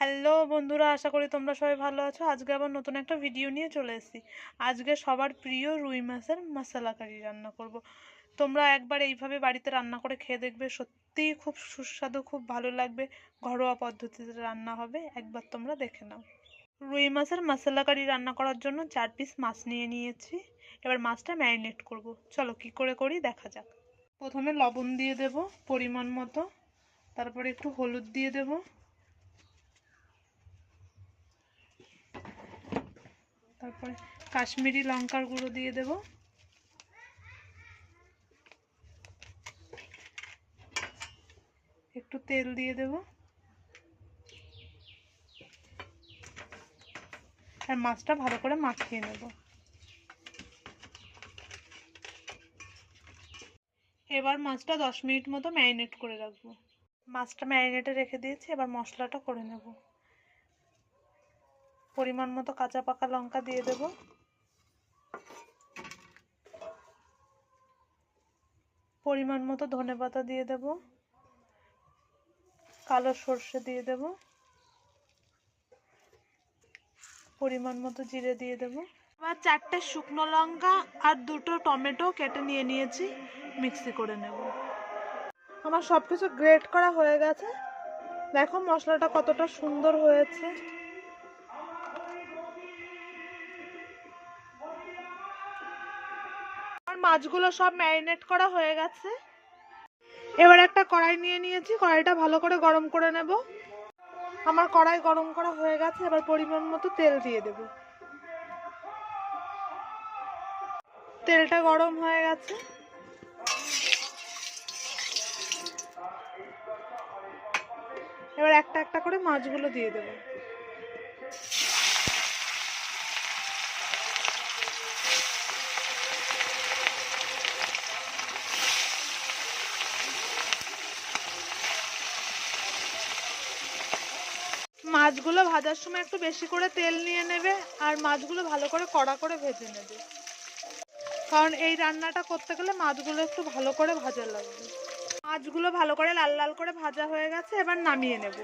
Hello বন্ধুরা, আশা করি তোমরা সবাই ভালো আছো। আজকে আবার নতুন একটা ভিডিও নিয়ে চলে এসেছি। আজকে সবার প্রিয় রুই মাছের মশলা কারি রান্না করব। তোমরা একবার এইভাবে বাড়িতে রান্না করে খেয়ে দেখবে, সত্যিই খুব সুস্বাদু, খুব ভালো লাগবে। ঘরোয়া পদ্ধতিতে রান্না হবে, একবার তোমরা দেখে নাও। রুই মাছের মশলা কারি রান্না করার জন্য চার পিস মাছ নিয়ে নিয়েছি। এবার মাছটা ম্যারিনেট করব। চলো কি করে করি, দেখা যাক। প্রথমে লবণ দিয়ে দেব পরিমাণ মতো। তারপরে একটু হলুদ দিয়ে দেবো। তারপরে কাশ্মীরি লঙ্কার গুঁড়ো দিয়ে দেব। একটু তেল দিয়ে দেব। আর মাছটা ভালো করে মাখিয়ে নেব। এবার মাছটা দশ মিনিট মতো ম্যারিনেট করে রাখব। মাছটা ম্যারিনেটে রেখে দিয়েছি, এবার মশলাটা করে নেব। পরিমাণ মতো কাঁচা পাকা লঙ্কা দিয়ে দেব। পরিমাণ মতো ধনে পাতা দিয়ে দেব। কালো সর্ষে দিয়ে দেব। পরিমাণ মতো জিরে দিয়ে দেব। এবার চারটে শুকনো লঙ্কা আর দুটো টমেটো কেটে নিয়ে নিয়েছি, মিক্সি করে নেব। আমার সব কিছু গ্রেট করা হয়ে গেছে। দেখো মশলাটা কতটা সুন্দর হয়েছে। আমার মাছগুলো সব ম্যারিনেট করা হয়ে গেছে। এবার একটা কড়াই নিয়ে নিয়েছি, কড়াইটা ভালো করে গরম করে নেব। আমার কড়াই গরম করা হয়ে গেছে, এবার পরিমাণ মতো তেল দিয়ে দেব। তেলটা গরম হয়ে গেছে। এবার একটা একটা করে মাছগুলো দিয়ে দেবো। মাছগুলো ভাজার সময় একটু বেশি করে তেল নিয়ে নেবে আর মাছগুলো ভালো করে কড়া করে ভেজে নেবে। কারণ এই রান্নাটা করতে গেলে মাছগুলো একটু ভালো করে ভাজা লাগবে। মাছগুলো ভালো করে লাল লাল করে ভাজা হয়ে গেছে, এবার নামিয়ে নেব।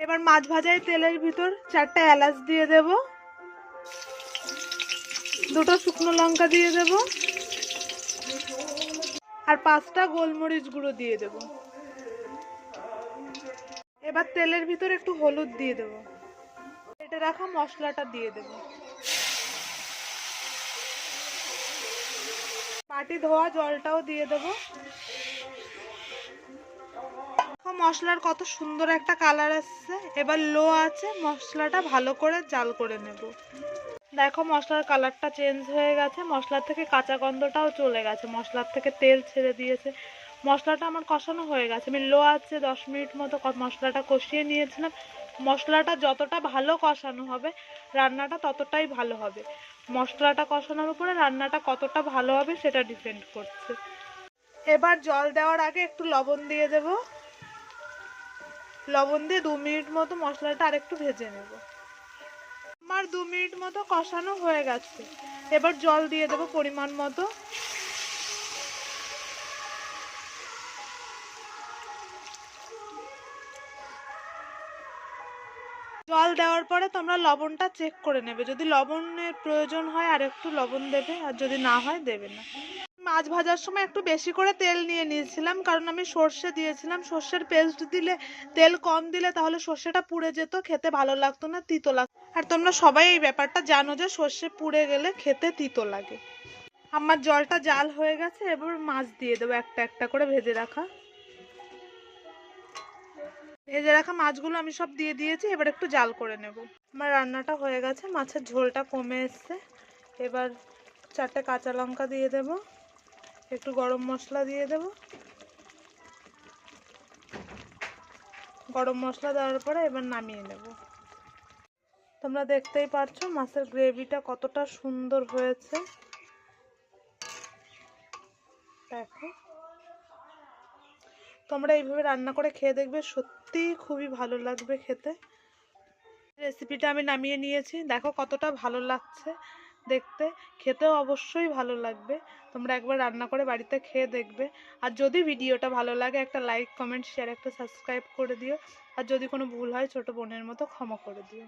এবার মাছ ভাজায় তেলের ভিতর চারটে এলাচ দিয়ে দেব। দুটো শুকনো লঙ্কা দিয়ে দেব। আর পাঁচটা গোলমরিচ গুঁড়ো দিয়ে দেব। এবার তেলের ভিতরে একটু হলুদ দিয়ে দেব। কেটে রাখা মশলাটা দিয়ে দেব। পাটি ধোয়া জলটাও দিয়ে দেব। মশলার কত সুন্দর একটা কালার আসছে। এবার লো আছে, মশলাটা ভালো করে জাল করে নেব। দেখো মশলার কালারটা চেঞ্জ হয়ে গেছে, মশলার থেকে কাঁচা গন্ধটাও চলে গেছে, মশলার থেকে তেল ছেড়ে দিয়েছে। মশলাটা আমার কষানো হয়ে গেছে, আমি লো আছে দশ মিনিট মতো মশলাটা কষিয়ে নিয়েছিলাম। মশলাটা যতটা ভালো কষানো হবে, রান্নাটা ততটাই ভালো হবে। মশলাটা কষানোর উপরে রান্নাটা কতটা ভালো হবে সেটা ডিপেন্ড করছে। এবার জল দেওয়ার আগে একটু লবণ দিয়ে দেব। লবণ দিয়ে দু মিনিট মতো মশলাটা আরেকটু ভেজে নেব। আমার দু মিনিট মতো কষানো হয়ে গেছে। এবার জল দিয়ে দেবো পরিমাণ মতো। জল দেওয়ার পরে তোমরা লবণটা চেক করে নেবে। যদি লবণের প্রয়োজন হয় আর একটু লবণ দেবে, আর যদি না হয় দেবে না। মাছ ভাজার সময় একটু বেশি করে তেল নিয়ে নিয়েছিলাম, কারণ আমি সর্ষে দিয়েছিলাম। সর্ষের পেস্ট দিলে, তেল কম দিলে তাহলে সর্ষেটা পুড়ে যেত, খেতে ভালো লাগতো না, তিতো লাগতো আর তোমরা সবাই এই ব্যাপারটা জানো যে সর্ষে পুড়ে গেলে খেতে তিতো লাগে। আমার জলটা জাল হয়ে গেছে, এবার মাছ দিয়ে দেবো একটা একটা করে ভেজে রাখা। ভেজে রাখা মাছগুলো আমি সব দিয়ে দিয়েছি, এবার একটু জাল করে নেব। আমার রান্নাটা হয়ে গেছে, মাছের ঝোলটা কমে এসছে। এবার চারটে কাঁচা লঙ্কা দিয়ে দেবো। একটু গরম মশলা দিয়ে দেব। গরম মশলা দেওয়ার পরে এবার নামিয়ে নেব। তোমরা দেখতেই পারছ মাছের গ্রেভিটা কতটা সুন্দর হয়েছে। দেখো। তোমরা এইভাবে রান্না করে খেয়ে দেখবে, সত্যিই খুবই ভালো লাগবে খেতে। রেসিপিটা আমি নামিয়ে নিয়েছি। দেখো কতটা ভালো লাগছে। দেখতে, খেতেও অবশ্যই ভালো লাগবে। তোমরা একবার রান্না করে বাড়িতে খেয়ে দেখবে। আর যদি ভিডিওটা ভালো লাগে, একটা লাইক কমেন্ট শেয়ার একটা সাবস্ক্রাইব করে দিও। আর যদি কোনো ভুল হয়, ছোট বোনের মতো ক্ষমা করে দিও।